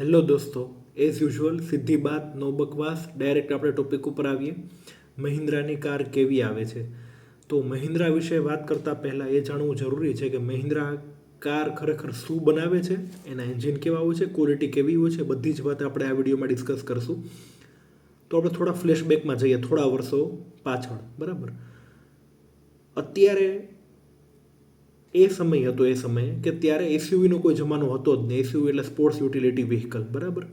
Hello દોસ્તો as usual સીધી બાત નો બકવાસ ડાયરેક્ટ આપણે ટોપિક ઉપર આવીએ. મહિન્દ્રાની કાર કેવી આવે છે? તો મહિન્દ્રા વિશે વાત કરતાં પહેલાં એ જાણવું જરૂરી છે કે મહિન્દ્રા કાર ખરેખર શું બનાવે છે, એના એન્જિન કેવા હોય છે ક્વોલિટી કેવી હોય છે, બધી જ વાત આપણે આ વિડીયોમાં ડિસ્કસ કરશું. તો આપણે થોડા ફ્લેશબેકમાં જઈએ, થોડા વર્ષો પાછળ, બરાબર? અત્યારે એ સમય હતો એ સમયે કે ત્યારે એસયુવીનો કોઈ જમાનો હતો જ નહીં. એસયુવી એટલે સ્પોર્ટ્સ યુટિલિટી વ્હીકલ બરાબર?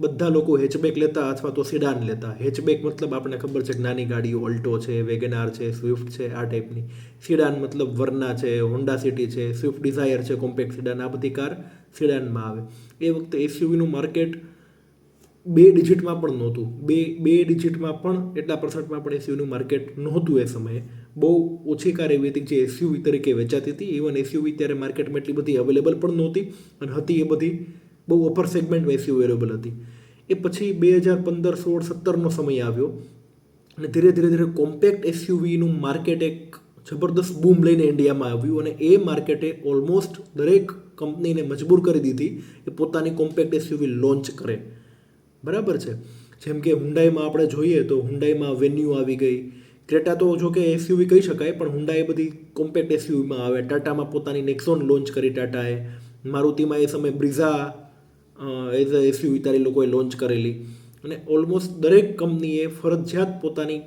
બધા લોકો હેચબેક લેતા અથવા તો સિડાન લેતા. હેચબેક મતલબ આપણને ખબર છે કે નાની ગાડીઓ ઓલ્ટો છે વેગેનાર છે સ્વિફ્ટ છે, આ ટાઈપની સિડાન મતલબ વર્ના છે હોન્ડા સિટી છે સ્વિફ્ટ ડિઝાયર છે કોમ્પેક્ટ સિડાન આ બધી કાર સિડાનમાં આવે. એ વખતે એસયુવીનું માર્કેટ બે ડિજિટમાં પણ નહોતું. બે બે ડિજિટમાં પણ એટલા પર્સન્ટમાં પણ એસયુવીનું માર્કેટ નહોતું એ સમયે. બહુ ઓછી કાર એવી હતી જે એસયુવી તરીકે વેચાતી હતી. ઇવન એસયુવી ત્યારે માર્કેટમાં એટલી બધી અવેલેબલ પણ નહોતી અને હતી એ બધી બહુ અપર સેગમેન્ટમાં એસયુવી અવેલેબલ હતી. એ પછી બે હજાર પંદર, સોળ સત્તરનો સમય આવ્યો અને ધીરે ધીરે ધીરે કોમ્પેક્ટ એસયુવીનું માર્કેટ એક જબરદસ્ત બૂમ લઈને ઇન્ડિયામાં આવ્યું અને એ માર્કેટે ઓલમોસ્ટ દરેક કંપનીને મજબૂર કરી દીધી એ પોતાની કોમ્પેક્ટ એસયુવી લોન્ચ કરે. બરાબર છે? જેમ કે હુંડાઈમાં આપણે જોઈએ તો હુંડાઈમાં વેન્યુ આવી ગઈ. ક્રેટા તો જો કે એસયુવી કહી શકાય, પણ હુંડા એ બધી કોમ્પેક્ટ એસયુવીમાં આવે. ટાટામાં પોતાની નેક્સોન લોન્ચ કરી ટાટાએ. મારુતિમાં એ સમયે બ્રિઝા એઝ અ એસયુવી તારી લોકોએ લોન્ચ કરેલી. અને ઓલમોસ્ટ દરેક કંપનીએ ફરજિયાત પોતાની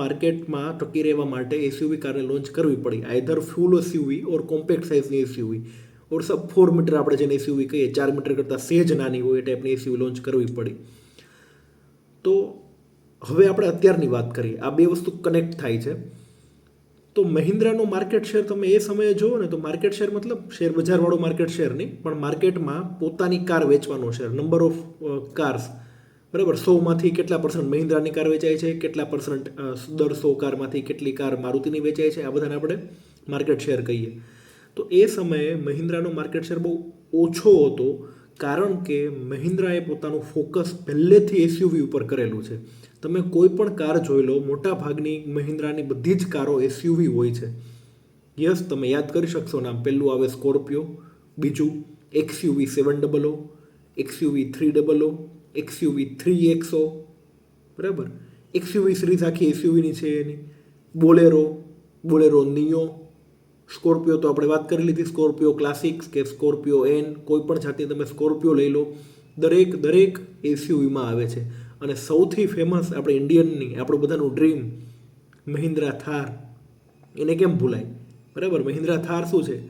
માર્કેટમાં ટકી રહેવા માટે એસયુવી કારને લોન્ચ કરવી પડી. Either full SUV or compact સાઇઝની SUV. Or sub four metre આપણે જેને એસયુવી કહીએ, ચાર મીટર કરતાં સેજ નાની હોય એ ટાઈપની એસયુવી લોન્ચ કરવી પડી. તો હવે આપણે અત્યારની વાત કરીએ. આ બે વસ્તુ કનેક્ટ થાય છે. તો મહિન્દ્રાનો માર્કેટ શેર તમે એ સમયે જુઓ ને તો માર્કેટ શેર મતલબ શેર બજારવાળો માર્કેટ શેર નહીં, પણ માર્કેટમાં પોતાની કાર વેચવાનો શેર નંબર ઓફ કાર્સ બરાબર? સોમાંથી કેટલા પર્સન્ટ મહિન્દ્રાની કાર વેચાય છે? કેટલા પર્સન્ટ દર સો કારમાંથી કેટલી કાર મારુતિની વેચાય છે? આ બધાને આપણે માર્કેટ શેર કહીએ. તો એ સમયે મહિન્દ્રાનો માર્કેટ શેર બહુ ઓછો હતો, કારણ કે મહિન્દ્રાએ પોતાનું ફોકસ પહેલેથી એસયુવી ઉપર કરેલું છે. તમે કોઈ પણ કાર જોઈ લો, મોટા ભાગની મહિન્દ્રાની બધી જ કારો એસયુવી હોય છે. યસ, તમે યાદ કરી શકશો નામ. પહેલું આવે સ્કોર્પિયો બીજું XUV seven double O XUV three double O XUV three XO બરાબર? એક્સયુવી સિરીઝ આખી એસયુવીની છે એની. બોલેરો બોલેરો નિયો સ્કોર્પિયો તો આપણે વાત કરી લીધી. સ્કોર્પિયો ક્લાસિક્સ કે સ્કોર્પિયો એન કોઈ પણ જાતની તમે સ્કોર્પિયો લઈ લો, દરેક દરેક એસયુવીમાં આવે છે. અને સૌથી ફેમસ આપણે ઇન્ડિયનની આપણું બધાનું ડ્રીમ મહિન્દ્રા થાર. એને કેમ ભૂલાય? બરાબર, મહિન્દ્રા થાર શું છે?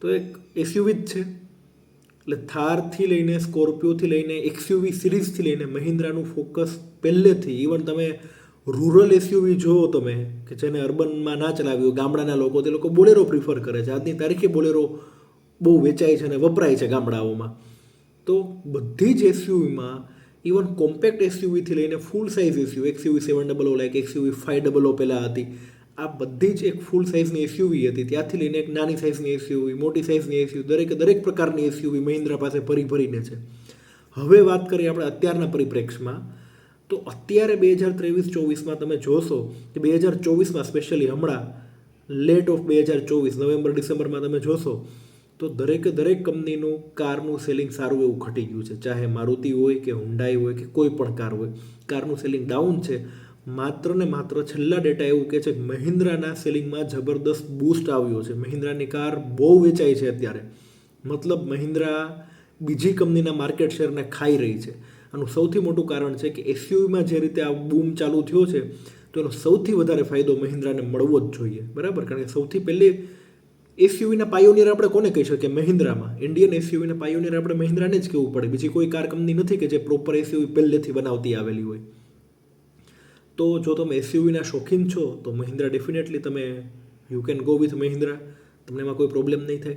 તો એક એસયુવી જ છે. એટલે થારથી લઈને, સ્કોર્પિયોથી લઈને એક્સયુવી સિરીઝથી લઈને મહિન્દ્રાનું ફોકસ પહેલેથી. ઇવન તમે રૂરલ એસયુવી જુઓ તમે કે જેને અર્બનમાં ના ચલાવ્યું, ગામડાના લોકો, તે લોકો બોલેરો પ્રિફર કરે છે. આજની તારીખે બોલેરો બહુ વેચાય છે અને વપરાય છે ગામડાઓમાં. તો બધી જ એસયુવીમાં ઇવન કોમ્પેક્ટ એસયુવીથી લઈને full size SUV XUV seven double O like XUV five double O પહેલાં હતી. આ બધી જ એક ફૂલ સાઇઝની એસયુવી હતી. ત્યાંથી લઈને એક નાની સાઇઝની એસયુવી મોટી સાઇઝની એસયુવી દરેક દરેક પ્રકારની એસયુવી મહિન્દ્રા પાસે ભરી ભરીને છે. હવે વાત કરીએ આપણે અત્યારના પરિપ્રેક્ષમાં તો અત્યારે બે હજાર ત્રેવીસ ચોવીસમાં તમે જોશો કે બે હજાર ચોવીસમાં સ્પેશિયલી હમણાં લેટ ઓફ બે હજાર ચોવીસ, નવેમ્બર, ડિસેમ્બરમાં તમે જોશો તો દરેકે દરેક કંપનીનું કારનું સેલિંગ સારું એવું ઘટી ગયું છે. ચાહે મારુતિ હોય કે હુંડાઈ હોય કે કોઈ પણ કાર હોય, કારનું સેલિંગ ડાઉન છે. માત્ર ને માત્ર છેલ્લા ડેટા એવું કહે છે કે મહિન્દ્રાના સેલિંગમાં જબરદસ્ત બૂસ્ટ આવ્યો છે. મહિન્દ્રાની કાર બહુ વેચાય છે અત્યારે. મતલબ મહિન્દ્રા બીજી કંપનીના માર્કેટ શેરને ખાઈ રહી છે. આનું સૌથી મોટું કારણ છે કે એસયુવીમાં જે રીતે આ બૂમ ચાલુ થયો છે, તો એનો સૌથી વધારે ફાયદો મહિન્દ્રાને મળવો જ જોઈએ. બરાબર? કારણ કે સૌથી પહેલી એસયુવીના પાયોનિયર આપણે કોને કહી શકીએ? મહિન્દ્રામાં. ઇન્ડિયન એસયુવીના પાયોનિયર આપણે મહિન્દ્રાને જ કહેવું પડે. બીજી કોઈ કાર કંપની નથી કે જે પ્રોપર એસયુવી પહેલેથી બનાવતી આવેલી હોય. તો જો તમે એસયુવીના શોખીન છો, તો મહિન્દ્રા ડેફિનેટલી તમે you can go with Mahindra. તમને એમાં કોઈ પ્રોબ્લેમ નહીં થાય.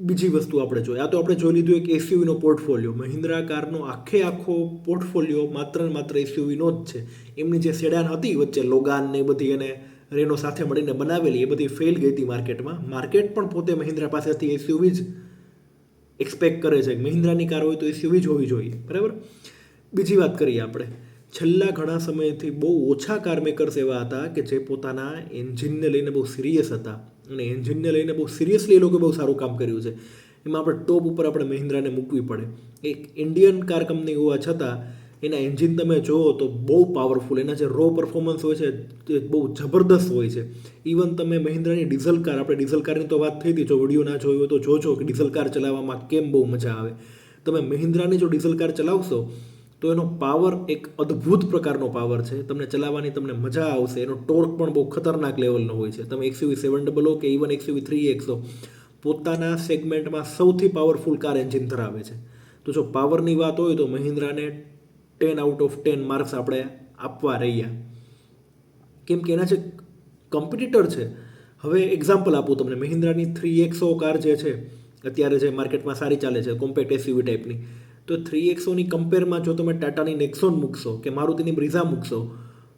બીજી વસ્તુ આપણે જોઈએ. આ તો આપણે જોઈ લીધું એક એસયુવીનો પોર્ટફોલિયો મહિન્દ્રા કારનો આખે આખો પોર્ટફોલિયો માત્ર ને માત્ર એસયુવીનો જ છે. એમની જે સેડાન હતી વચ્ચે લોગાન ને બધી એને રેનો સાથે મળીને બનાવેલી એ બધી ફેલ ગઈ હતી માર્કેટમાં. માર્કેટ પણ પોતે મહિન્દ્રા પાસેથી એસયુવી જ એક્સપેક્ટ કરે છે. મહિન્દ્રાની કાર હોય તો એસયુવી જ હોવી જોઈએ. બરાબર? બીજી વાત કરીએ આપણે. છેલ્લા ઘણા સમયથી બહુ ઓછા કાર મેકર્સ એવા હતા કે જે પોતાના એન્જિનને લઈને બહુ સિરિયસ હતા. અને એન્જિનને લઈને બહુ સિરિયસલી એ લોકો બહુ સારું કામ કર્યું છે. એમાં આપણે ટોપ ઉપર આપણે મહિન્દ્રાને મૂકવી પડે. એક ઇન્ડિયન કાર કંપની હોવા છતાં એના એન્જિન તમે જુઓ તો બહુ પાવરફુલ એના જે રો પરફોર્મન્સ હોય છે તે બહુ જબરદસ્ત હોય છે. ઇવન તમે મહિન્દ્રાની ડીઝલ કાર આપણે ડીઝલ કારની તો વાત થઈ હતી, જો વીડિયો ના જોયો હોય તો જોજો કે ડીઝલ કાર ચલાવવામાં કેમ બહુ મજા આવે. તમે મહિન્દ્રાની જો ડીઝલ કાર ચલાવશો, તો એનો પાવર એક અદ્ભુત પ્રકારનો પાવર છે. તમને ચલાવવાની તમને મજા આવશે. એનો ટોર્ક પણ બહુ ખતરનાક લેવલનો હોય છે. તમે એક્સયુવી સેવન ડબલ કે ઇવન એક્સયુવી થ્રી એક્સો પોતાના સેગમેન્ટમાં સૌથી પાવરફુલ કાર એન્જિન ધરાવે છે. તો જો પાવરની વાત હોય તો મહિન્દ્રાને ten out of ten marks આપણે આપવા રહ્યા. કેમ કે એના જે કોમ્પિટિટર છે, હવે એક્ઝામ્પલ આપું તમને. મહિન્દ્રાની થ્રી એક્સો કાર જે છે, અત્યારે જે માર્કેટમાં સારી ચાલે છે કોમ્પેક્ટ એસયુવી ટાઈપની તો થ્રી એક્સોની કમ્પેરમાં જો તમે ટાટાની નેક્સોન મૂકશો, કે મારુતિની બ્રિઝા મૂકશો,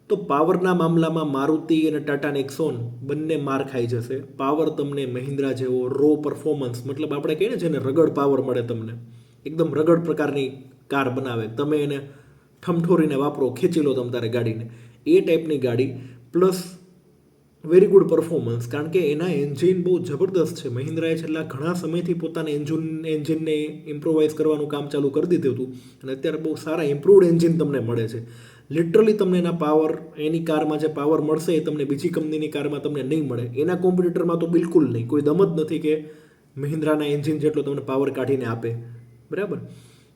તો પાવરના મામલામાં મારુતિ અને ટાટા નેક્સોન બંને માર ખાઈ જશે. પાવર તમને મહિન્દ્રા જેવો રો પરફોર્મન્સ મતલબ આપણે કહીએ ને જેને રગડ પાવર મળે તમને, એકદમ રગડ પ્રકારની કાર બનાવે. તમે એને ઠમઠોરીને વાપરો ખેંચી લો તમે તારે ગાડીને. એ ટાઈપની ગાડી પ્લસ વેરી ગુડ પરફોર્મન્સ કારણ કે એના એન્જિન બહુ જબરદસ્ત છે. મહિન્દ્રાએ છેલ્લા ઘણા સમયથી પોતાના એન્જિન એન્જિનને ઇમ્પ્રોવાઇઝ કરવાનું કામ ચાલુ કરી દીધું હતું. અને અત્યારે બહુ સારા ઇમ્પ્રુવડ એન્જિન તમને મળે છે. લિટરલી તમને એના પાવર એની કારમાં જે પાવર મળશે એ તમને બીજી કંપનીની કારમાં તમને નહીં મળે. એના કોમ્પિટિટરમાં તો બિલકુલ નહીં. કોઈ દમ જ નથી કે મહિન્દ્રાના એન્જિન જેટલો તમને પાવર કાઢીને આપે. બરાબર?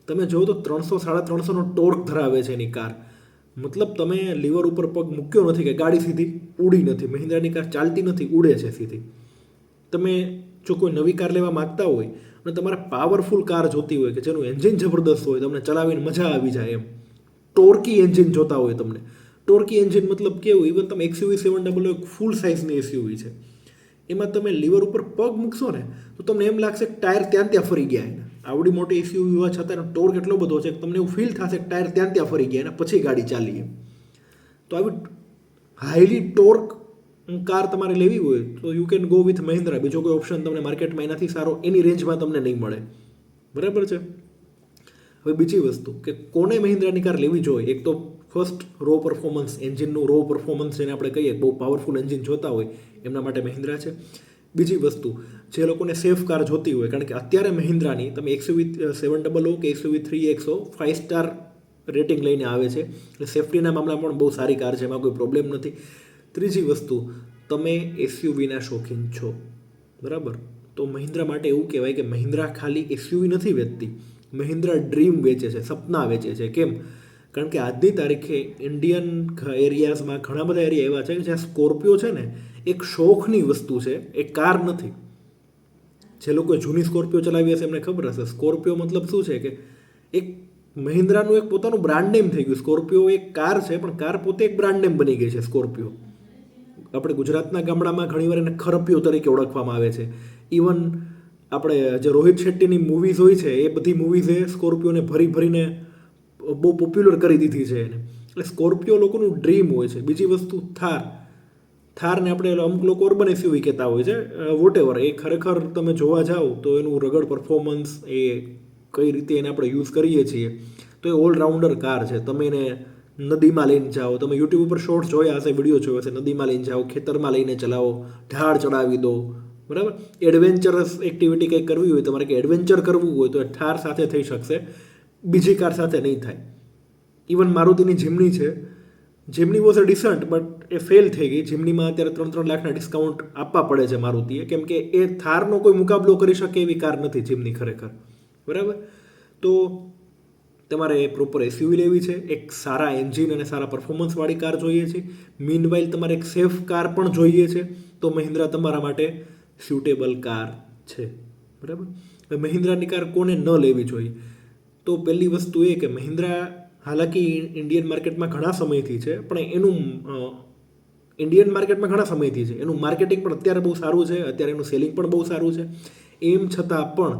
તમે જુઓ તો ત્રણસો, સાડા ત્રણસોનો ટોર્ક ધરાવે છે એની કાર. મતલબ તમે લીવર ઉપર પગ મૂક્યો નથી કે ગાડી સીધી ઉડી નથી, મહિન્દ્રાની કાર ચાલતી નથી, ઉડે છે સીધી. તમે જો કોઈ નવી કાર લેવા માગતા હોય અને તમારે પાવરફુલ કાર જોતી હોય કે જેનું એન્જિન જબરદસ્ત હોય, તમને ચલાવીને મજા આવી જાય એમ. ટોર્કી એન્જિન જોતા હોય તમને. ટોર્કી એન્જિન મતલબ કેવું? ઇવન તમે એક્સયુવી સેવન ડબલ ફૂલ સાઇઝની એસયુવી છે. એમાં તમે લીવર ઉપર પગ મૂકશો ને, તો તમને એમ લાગશે કે ટાયર ત્યાં ત્યાં ફરી ગયા એને. આવડી મોટી એસયુવી હોવા છતાં એનો ટોર્ક એટલો બધો છે કે તમને એવું ફીલ થશે કે ટાયર ત્યાં ત્યાં ફરી ગયા અને પછી ગાડી ચાલી એમ તો આવી હાઈલી ટોર્ક કાર તમારે લેવી હોય, તો you can go with Mahindra. બીજો કોઈ ઓપ્શન તમને માર્કેટમાં એનાથી સારો એની રેન્જમાં તમને નહીં મળે. બરાબર છે? હવે બીજી વસ્તુ, કે કોને મહિન્દ્રાની કાર લેવી જોઈએ? એક તો ફર્સ્ટ રો પરફોર્મન્સ એન્જિનનું રો પરફોર્મન્સ જેને આપણે કહીએ, બહુ પાવરફુલ એન્જિન જોતા હોય, એમના માટે મહિન્દ્રા છે. બીજી વસ્તુ, જે લોકોને સેફ કાર જોતી હોય, કારણ કે અત્યારે મહિન્દ્રાની તમે એક્સયુવી સેવન ડબલ ઓ કે XUV three X O five star rating લઈને આવે છે. એટલે સેફટીના મામલામાં પણ બહુ સારી કાર છે, એમાં કોઈ પ્રોબ્લેમ નથી. ત્રીજી વસ્તુ, તમે એસયુવીના શોખીન છો. બરાબર? તો મહિન્દ્રા માટે એવું કહેવાય કે મહિન્દ્રા ખાલી એસયુવી નથી વેચતી. મહિન્દ્રા ડ્રીમ વેચે છે, સપના વેચે છે. કેમ? કારણ કે આજની તારીખે ઇન્ડિયન એરિયાઝમાં ઘણા બધા એરિયા એવા છે કે જ્યાં સ્કોર્પિયો છે ને, એક શોખની વસ્તુ છે એ કાર નથી. જે લોકોએ જૂની સ્કોર્પિયો ચલાવી હશે એમને ખબર હશે. સ્કોર્પિયો મતલબ શું છે કે એક મહિન્દ્રાનું એક પોતાનું બ્રાન્ડ નેમ થઈ ગયું. સ્કોર્પિયો એક કાર છે, પણ કાર પોતે એક બ્રાન્ડ નેમ બની ગઈ છે સ્કોર્પિયો આપણે ગુજરાતના ગામડામાં ઘણીવાર એને ખરપિયો તરીકે ઓળખવામાં આવે છે. ઇવન આપણે જે રોહિત શેટ્ટીની મૂવીઝ હોય છે, એ બધી મૂવીઝે સ્કોર્પિયોને ભરી ભરીને બહુ પોપ્યુલર કરી દીધી છે એને. એટલે સ્કોર્પિયો લોકોનું ડ્રીમ હોય છે. બીજી વસ્તુ થાર. થારને આપણે અમુક લોકો અર્બન એસયુવી કહેતા હોય છે. વોટ એવર એ ખરેખર તમે જોવા જાઓ તો એનું રગડ પરફોર્મન્સ એ કઈ રીતે એને આપણે યુઝ કરીએ છીએ. તો એ ઓલરાઉન્ડર કાર છે. તમે એને નદીમાં લઈને જાઓ. તમે યુટ્યુબ ઉપર શોર્ટ્સ જોયા હશે વીડિયો જોયો હશે, નદીમાં લઈને જાઓ, ખેતરમાં લઈને ચલાવો, ઢાળ ચડાવી દો. બરાબર? એડવેન્ચરસ એક્ટિવિટી કંઈક કરવી હોય, તમારે કે એડવેન્ચર કરવું હોય તો એ ઠાર સાથે થઈ શકશે. બીજી કાર સાથે નહીં થાય. ઇવન મારુતિની જીમની છે, Jimny was a decent but A fail થઈ ગઈ. જીમનીમાં અત્યારે ત્રણ ત્રણ લાખના ડિસ્કાઉન્ટ આપવા પડે છે મારુતિએ. કેમ કે એ થારનો કોઈ મુકાબલો કરી શકે એવી કાર નથી જીમની ખરેખર. બરાબર? તો તમારે પ્રોપર એસયુવી લેવી છે, એક સારા એન્જિન અને સારા પરફોર્મન્સવાળી કાર જોઈએ છે. મીન વાઇલ તમારે એક સેફ કાર પણ જોઈએ છે. તો મહિન્દ્રા તમારા માટે સ્યુટેબલ કાર છે. બરાબર? હવે મહિન્દ્રાની કાર કોને ન લેવી જોઈએ? તો પહેલી વસ્તુ એ કે મહિન્દ્રા હાલાકી ઇન્ડિયન માર્કેટમાં ઘણા સમયથી છે, પણ એનું ઇન્ડિયન માર્કેટમાં ઘણા સમયથી છે. એનું માર્કેટિંગ પણ અત્યારે બહુ સારું છે, અત્યારે એનું સેલિંગ પણ બહુ સારું છે. એમ છતાં પણ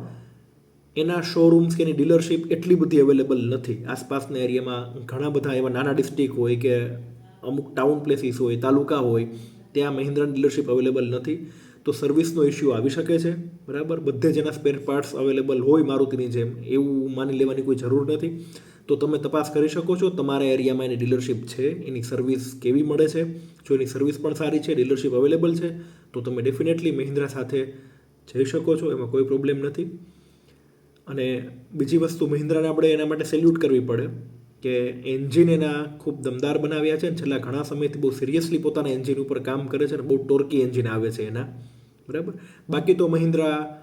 એના શોરૂમ્સ કે એની ડીલરશીપ એટલી બધી અવેલેબલ નથી. આસપાસના એરિયામાં ઘણા બધા એવા નાના ડિસ્ટ્રિક્ટ હોય કે અમુક ટાઉન પ્લેસીસ હોય, તાલુકા હોય, ત્યાં મહિન્દ્રાની ડીલરશીપ અવેલેબલ નથી. તો સર્વિસનો ઇસ્યુ આવી શકે છે, બરાબર? બધે જેના સ્પેર પાર્ટ્સ અવેલેબલ હોય મારુતિની જેમ, એવું માની લેવાની કોઈ જરૂર નથી. તો તમે તપાસ કરી શકો છો, તમારા એરિયામાં એની ડીલરશીપ છે, એની સર્વિસ કેવી મળે છે? જો એની સર્વિસ પણ સારી છે ડીલરશીપ અવેલેબલ છે, તો તમે ડેફિનેટલી મહિન્દ્રા સાથે જઈ શકો છો, એમાં કોઈ પ્રોબ્લેમ નથી. અને બીજી વસ્તુ, મહિન્દ્રાને આપણે એના માટે સેલ્યુટ કરવી પડે કે એન્જિન એના ખૂબ દમદાર બનાવ્યા છે અને છેલ્લા ઘણા સમયથી બહુ સિરિયસલી પોતાના એન્જિન ઉપર કામ કરે છે અને બહુ ટોર્કી એન્જિન આવે છે એના. બરાબર? બાકી તો મહિન્દ્રા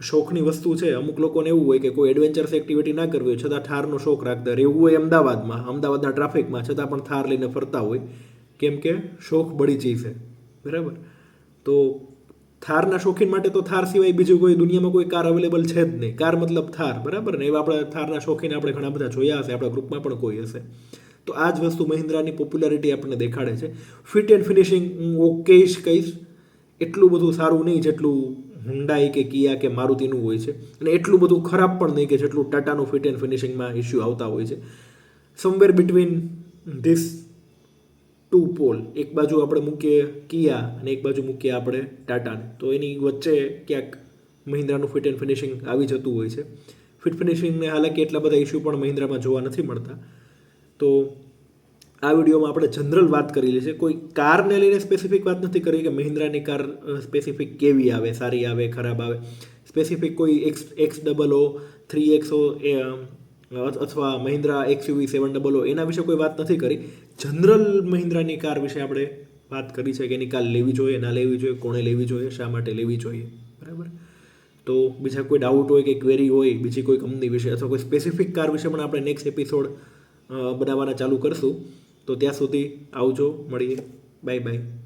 શોખની વસ્તુ છે. અમુક લોકોને એવું હોય કે કોઈ એડવેન્ચરસ એક્ટિવિટી ના કરવી હોય, છતાં થારનો શોખ રાખતા રહેવું હોય અમદાવાદમાં, અમદાવાદના ટ્રાફિકમાં છતાં પણ થાર લઈને ફરતા હોય. કેમ કે શોખ બળી ચીજ છે. બરાબર? તો થારના શોખીન માટે તો થાર સિવાય બીજું કોઈ દુનિયામાં કોઈ કાર અવેલેબલ છે જ નહીં. કાર મતલબ થાર, બરાબર? ને એવા આપણે થારના શોખીન આપણે ઘણા બધા જોયા હશે, આપણા ગ્રુપમાં પણ કોઈ હશે. તો આ જ વસ્તુ મહિન્દ્રાની પોપ્યુલારિટી આપણને દેખાડે છે. ફિટ એન્ડ ફિનિશિંગ હું ઓકે કહીશ. એટલું બધું સારું નહીં જેટલું હુન્ડાઈ કે કિયા કે મારુતિનું હોય છે. અને એટલું બધું ખરાબ પણ નહીં કે જેટલું ટાટાનું ફિટ એન્ડ ફિનિશિંગમાં ઇસ્યુ આવતા હોય છે. Somewhere between this two pole એક બાજુ આપણે મૂકીએ કિયા અને એક બાજુ મૂકીએ આપણે ટાટાને તો એની વચ્ચે ક્યાંક મહિન્દ્રાનું ફિટ એન્ડ ફિનિશિંગ આવી જતું હોય છે. ફિટ ફિનિશિંગને હાલાકી એટલા બધા ઇસ્યુ પણ મહિન્દ્રામાં જોવા નથી મળતા. તો આ વિડીયોમાં આપણે જનરલ વાત કરેલી છે. કોઈ કારને લઈને સ્પેસિફિક વાત નથી કરી કે મહિન્દ્રાની કાર સ્પેસિફિક કેવી આવે, સારી આવે, ખરાબ આવે. સ્પેસિફિક કોઈ X X double O three X O અથવા Mahindra XUV seven double O એના વિશે કોઈ વાત નથી કરી. જનરલ મહિન્દ્રાની કાર વિશે આપણે વાત કરી છે કે એની કાર લેવી જોઈએ, ના લેવી જોઈએ, કોણે લેવી જોઈએ, શા માટે લેવી જોઈએ. બરાબર? તો બીજા કોઈ ડાઉટ હોય કે ક્વેરી હોય, બીજી કોઈ કંપની વિશે અથવા કોઈ સ્પેસિફિક કાર વિશે પણ આપણે નેક્સ્ટ એપિસોડ બનાવવાના ચાલુ કરશું. તો ત્યાં સુધી આવજો મળીએ. Bye bye.